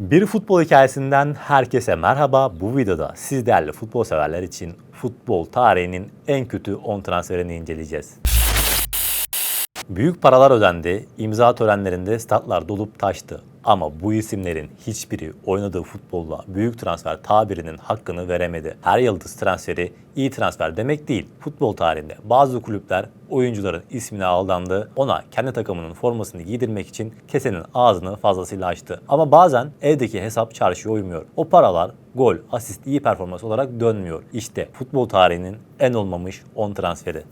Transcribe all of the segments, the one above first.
Bir futbol hikayesinden herkese merhaba. Bu videoda siz değerli futbol severler için futbol tarihinin en kötü 10 transferini inceleyeceğiz. Büyük paralar ödendi, imza törenlerinde statlar dolup taştı. Ama bu isimlerin hiçbiri oynadığı futbolla büyük transfer tabirinin hakkını veremedi. Her yıldız transferi iyi transfer demek değil. Futbol tarihinde bazı kulüpler oyuncuların ismine aldandı. Ona kendi takımının formasını giydirmek için kesenin ağzını fazlasıyla açtı. Ama bazen evdeki hesap çarşıya uymuyor. O paralar gol, asist, iyi performans olarak dönmüyor. İşte futbol tarihinin en olmamış 10 transferi.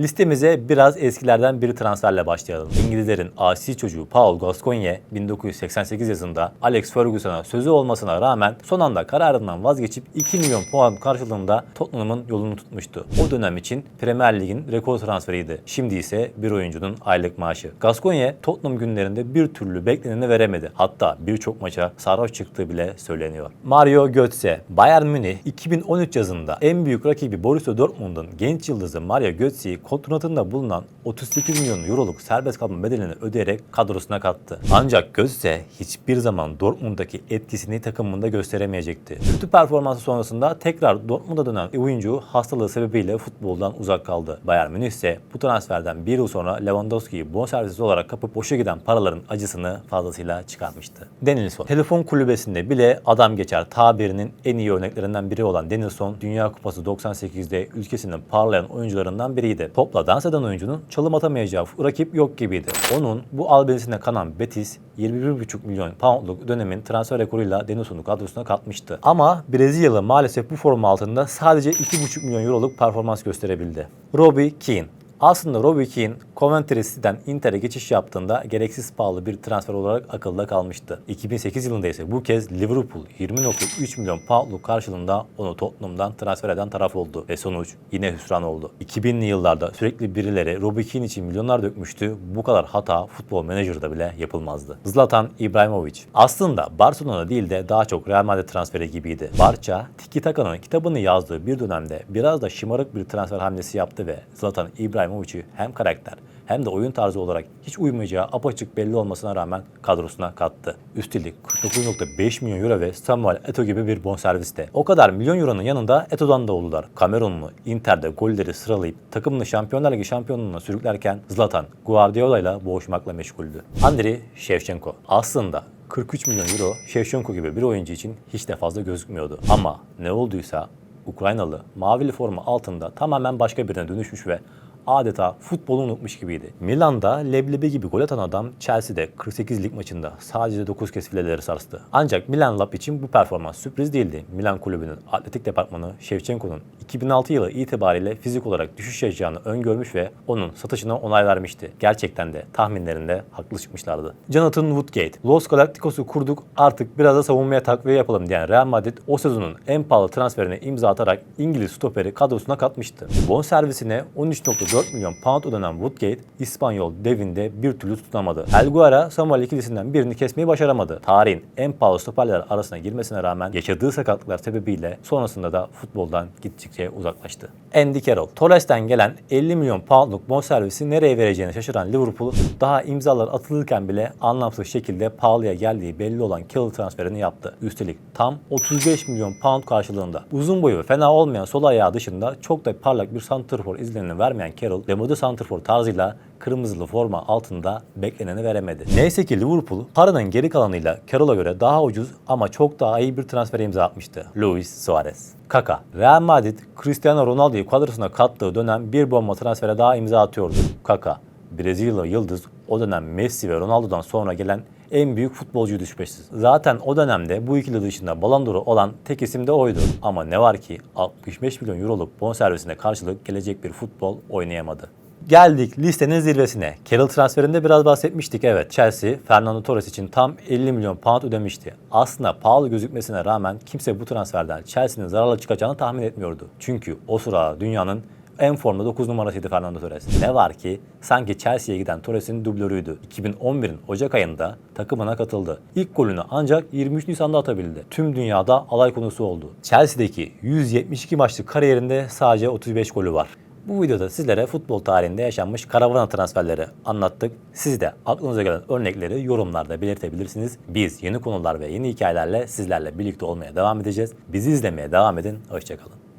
Listemize biraz eskilerden bir transferle başlayalım. İngilizlerin asi çocuğu Paul Gascoigne 1988 yazında Alex Ferguson'a sözü olmasına rağmen son anda kararından vazgeçip 2 milyon puan karşılığında Tottenham'ın yolunu tutmuştu. O dönem için Premier Lig'in rekor transferiydi. Şimdi ise bir oyuncunun aylık maaşı. Gascoigne Tottenham günlerinde bir türlü bekleneni veremedi. Hatta birçok maça sarhoş çıktığı bile söyleniyor. Mario Götze, Bayern Münih 2013 yazında en büyük rakibi Borussia Dortmund'un genç yıldızı Mario Götze'yi kontratında bulunan 38 milyon euroluk serbest kalma bedelini ödeyerek kadrosuna kattı. Ancak Götze hiçbir zaman Dortmund'daki etkisini takımında gösteremeyecekti. Kötü performansı sonrasında tekrar Dortmund'a dönen oyuncu hastalığı sebebiyle futboldan uzak kaldı. Bayern Münih ise bu transferden bir yıl sonra Lewandowski'yi bonservis olarak kapıp boşa giden paraların acısını fazlasıyla çıkarmıştı. Denilson. Telefon kulübesinde bile adam geçer tabirinin en iyi örneklerinden biri olan Denilson, Dünya Kupası 98'de ülkesinin parlayan oyuncularından biriydi. Topla dans eden oyuncunun çalım atamayacağı rakip yok gibiydi. Onun bu albenisine kanan Betis 21,5 milyon poundluk dönemin transfer rekoruyla Denilson'u kadrosuna katmıştı. Ama Brezilyalı maalesef bu forma altında sadece 2,5 milyon euroluk performans gösterebildi. Robbie Keane aslında Robbie Keane Coventry City'den Inter'e geçiş yaptığında gereksiz pahalı bir transfer olarak akılda kalmıştı. 2008 yılında ise bu kez Liverpool 20.3 milyon poundluk karşılığında onu Tottenham'dan transfer eden taraf oldu ve sonuç yine hüsran oldu. 2000'li yıllarda sürekli birileri Robbie Keane için milyonlar dökmüştü. Bu kadar hata futbol menajerda bile yapılmazdı. Zlatan Ibrahimovic aslında Barcelona değil de daha çok Real Madrid transferi gibiydi. Barça, Tiki Taka'nın kitabını yazdığı bir dönemde biraz da şımarık bir transfer hamlesi yaptı ve Zlatan Ibrahimovic'i hem karakter hem de oyun tarzı olarak hiç uymayacağı apaçık belli olmasına rağmen kadrosuna kattı. Üstelik 49.5 milyon euro ve Samuel Eto'o gibi bir bonserviste. O kadar milyon euronun yanında Eto'dan da oldular. Kamerunlu Inter'de golleri sıralayıp takımını Şampiyonlar Ligi şampiyonluğuna sürüklerken Zlatan Guardiola ile boğuşmakla meşguldü. Andriy Shevchenko aslında 43 milyon euro Shevchenko gibi bir oyuncu için hiç de fazla gözükmüyordu. Ama ne olduysa Ukraynalı mavili forma altında tamamen başka birine dönüşmüş ve adeta futbolu unutmuş gibiydi. Milan'da leblebi gibi gol atan adam Chelsea'de 48 lig maçında sadece 9 kez fileleri sarstı. Ancak Milan Lab için bu performans sürpriz değildi. Milan kulübünün atletik departmanı Shevchenko'nun 2006 yılı itibariyle fizik olarak düşüş yaşayacağını öngörmüş ve onun satışına onay vermişti. Gerçekten de tahminlerinde haklı çıkmışlardı. Jonathan Woodgate, Los Galacticos'u kurduk artık biraz da savunmaya takviye yapalım diyen Real Madrid o sezonun en pahalı transferine imza atarak İngiliz stoperi kadrosuna katmıştı. Bon servisine 13.4 milyon pound ödenen Woodgate, İspanyol devinde bir türlü tutunamadı. El Guara, Samuel ikilisinden birini kesmeyi başaramadı. Tarihin en pahalı stoperler arasına girmesine rağmen yaşadığı sakatlıklar sebebiyle sonrasında da futboldan gittikçe uzaklaştı. Andy Carroll, Torres'ten gelen 50 milyon poundluk bonservisi nereye vereceğini şaşıran Liverpool daha imzalar atılırken bile anlamsız şekilde pahalıya geldiği belli olan Carroll transferini yaptı. Üstelik tam 35 milyon pound karşılığında. Uzun boyu ve fena olmayan sol ayağı dışında çok da parlak bir santrfor izlenimi vermeyen Carroll, demode santrfor tarzıyla kırmızılı forma altında bekleneni veremedi. Neyse ki Liverpool paranın geri kalanıyla Carroll'a göre daha ucuz ama çok daha iyi bir transfer imza atmıştı. Luis Suarez. Kaka. Real Madrid, Cristiano Ronaldo'yu kadrosuna kattığı dönem bir bomba transfere daha imza atıyordu. Kaka. Brezilya yıldız o dönem Messi ve Ronaldo'dan sonra gelen en büyük futbolcuydu şüphesiz. Zaten o dönemde bu ikili dışında Ballon d'Or'u olan tek isim de oydu. Ama ne var ki 65 milyon euroluk bonservisine karşılık gelecek bir futbol oynayamadı. Geldik listenin zirvesine. Carroll transferinde biraz bahsetmiştik evet. Chelsea, Fernando Torres için tam 50 milyon pound ödemişti. Aslında pahalı gözükmesine rağmen kimse bu transferden Chelsea'nin zararla çıkacağını tahmin etmiyordu. Çünkü o sıra dünyanın en formda 9 numarasıydı Fernando Torres. Ne var ki sanki Chelsea'ye giden Torres'in dublörüydü. 2011'in Ocak ayında takımına katıldı. İlk golünü ancak 23 Nisan'da atabildi. Tüm dünyada alay konusu oldu. Chelsea'deki 172 maçlık kariyerinde sadece 35 golü var. Bu videoda sizlere futbol tarihinde yaşanmış karavana transferleri anlattık. Siz de aklınıza gelen örnekleri yorumlarda belirtebilirsiniz. Biz yeni konular ve yeni hikayelerle sizlerle birlikte olmaya devam edeceğiz. Bizi izlemeye devam edin. Hoşçakalın.